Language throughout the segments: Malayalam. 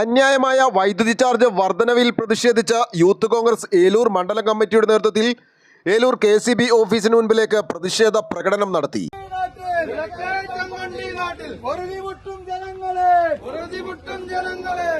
അന്യായമായ വൈദ്യുതി ചാർജ് വർധനവിൽ പ്രതിഷേധിച്ച യൂത്ത് കോൺഗ്രസ് ഏലൂർ മണ്ഡലം കമ്മിറ്റിയുടെ നേതൃത്വത്തിൽ ഏലൂർ കെ സി ബി ഓഫീസിന് മുൻപിലേക്ക് പ്രതിഷേധ പ്രകടനം നടത്തി. ജനങ്ങളെ. ജനങ്ങളെ.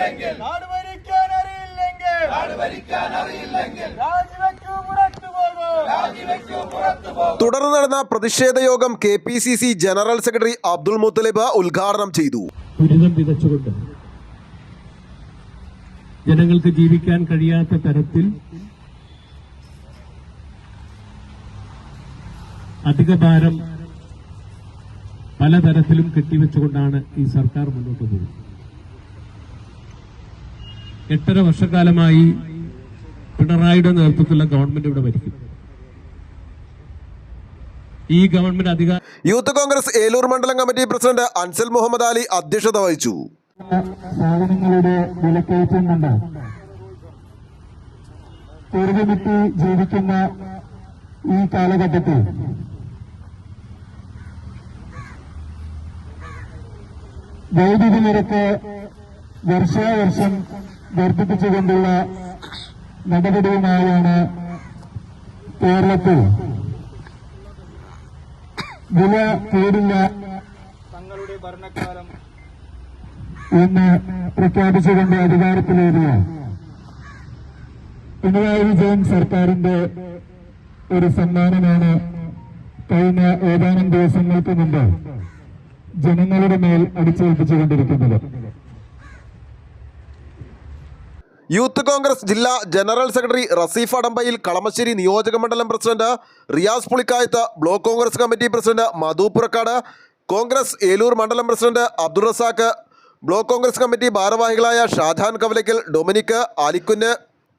അറിയില്ലെങ്കിൽ നാട് ഭരിക്കാൻ അറിയില്ലെങ്കിൽ നാട് ഭരിക്കാൻ അറിയില്ലെങ്കിൽ രാജിവെക്കൂ പുറത്തു പോകും. രാജിവെക്കൂ പുറത്തു പോകും. തുടർന്ന് നടന്ന പ്രതിഷേധ യോഗം K P C C general secretary Abdul Muthalib ഉദ്ഘാടനം ചെയ്തു. ദുരിതം വിതച്ചുകൊണ്ട് ജനങ്ങൾക്ക് ജീവിക്കാൻ കഴിയാത്ത തരത്തിൽ അധിക ഭാരം പലതരത്തിലും കെട്ടിവെച്ചുകൊണ്ടാണ് ഈ സർക്കാർ മുന്നോട്ട് പോകുന്നത്. എട്ടര വർഷക്കാലമായി പിണറായിയുടെ നേതൃത്വത്തിലുള്ള ഗവൺമെന്റ് ഇവിടെ ഭരിക്കുന്നു ഈ ഗവൺമെന്റ് അധികാര യൂത്ത് കോൺഗ്രസ് ഏലൂർ മണ്ഡലം കമ്മിറ്റി പ്രസിഡന്റ് അൻസൽ മുഹമ്മദ് അലി അധ്യക്ഷത വഹിച്ചു. സാധനങ്ങളുടെ വിലക്കയറ്റം കൊണ്ട് പൊറുതിമുട്ടി ജീവിക്കുന്ന ഈ കാലഘട്ടത്തിൽ വൈദ്യുതി നിരക്ക് വർഷാവർഷം വർദ്ധിപ്പിച്ചുകൊണ്ടുള്ള നടപടിയുമായാണ് കേരളത്തിൽ വില കൂടില്ല തങ്ങളുടെ ഭരണകാലം എന്ന് പ്രഖ്യാപിച്ചുകൊണ്ട് അധികാരത്തിലേറിയ പിണറായി വിജയൻ സർക്കാരിന്റെ ഒരു സമ്മാനമാണ് കഴിഞ്ഞ ഏതാനും ദിവസങ്ങൾക്ക് മുമ്പ് ജനങ്ങളുടെ മേൽ അടിച്ചേൽപ്പിച്ചുകൊണ്ടിരിക്കുന്നത്. യൂത്ത് കോൺഗ്രസ് ജില്ലാ ജനറൽ സെക്രട്ടറി റസീഫ് അടമ്പയിൽ കളമശ്ശേരി നിയോജക മണ്ഡലം president Riyas Pulikkayath block Congress committee president Madhu Purakkad Congress Eloor മണ്ഡലം president Abdul Razak block Congress committee ഭാരവാഹികളായ Shajahan Kavalakkal Dominic Alikkunnu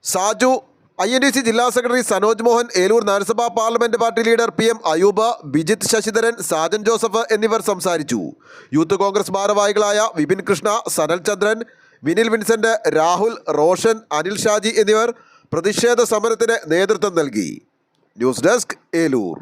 Saju I N D C ജില്ലാ സെക്രട്ടറി സനോജ് മോഹൻ ഏലൂർ നഗരസഭാ parliament party leader P M Ayub Bijith Sasidharan Sajan Joseph എന്നിവർ സംസാരിച്ചു. യൂത്ത് കോൺഗ്രസ് ഭാരവാഹികളായ വിപിൻ കൃഷ്ണ സനൽ ചന്ദ്രൻ വിനിൽ വിൻസെന്റ് രാഹുൽ റോഷൻ അനിൽ ഷാജി എന്നിവർ പ്രതിഷേധ സമരത്തിന് നേതൃത്വം നൽകി. News desk Eloor.